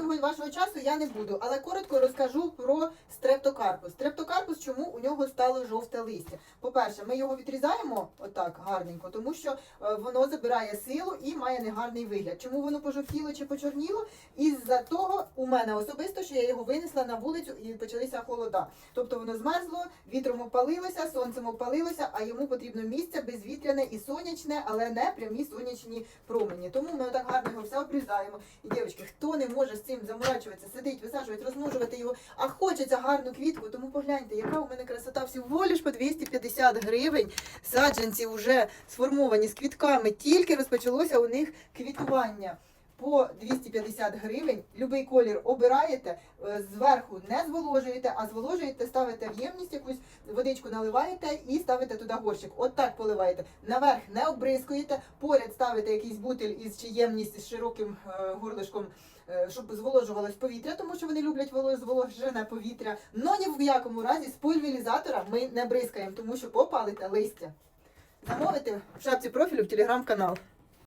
затягувати вашого часу я не буду, але коротко розкажу про стрептокарпус. Стрептокарпус, чому у нього стало жовте листя? По-перше, ми його відрізаємо отак гарненько, тому що е, воно забирає силу і має негарний вигляд. Чому воно пожовтіло чи почорніло? Із-за того у мене особисто, що я його винесла на вулицю і почалися холода. Тобто воно змерзло, вітром опалилося, сонцем опалилося, а йому потрібно місце безвітряне і сонячне, але не прямі сонячні промені. Тому ми отак гарно його все обрізаємо. І дівчатки, хто не може з цим заморачуватися, сидить, висаджувати, розмножувати його, а хочеться гарну квітку, тому погляньте, яка у мене красота всього лиш по 250 гривень. Саджанці вже сформовані з квітками, тільки розпочалося у них квітування. По 250 гривень, любий колір обираєте, е, зверху не зволожуєте, а зволожуєте, ставите в ємність якусь, водичку наливаєте і ставите туди горщик. От так поливаєте. Наверх не обрискуєте, поряд ставите якийсь бутиль із чи ємність з широким е, горлишком, е, щоб зволожувалось повітря, тому що вони люблять зволожене повітря. Но ні в якому разі з пульверізатора ми не бризкаємо, тому що попалите листя. Замовити в шапці профілю в телеграм-канал.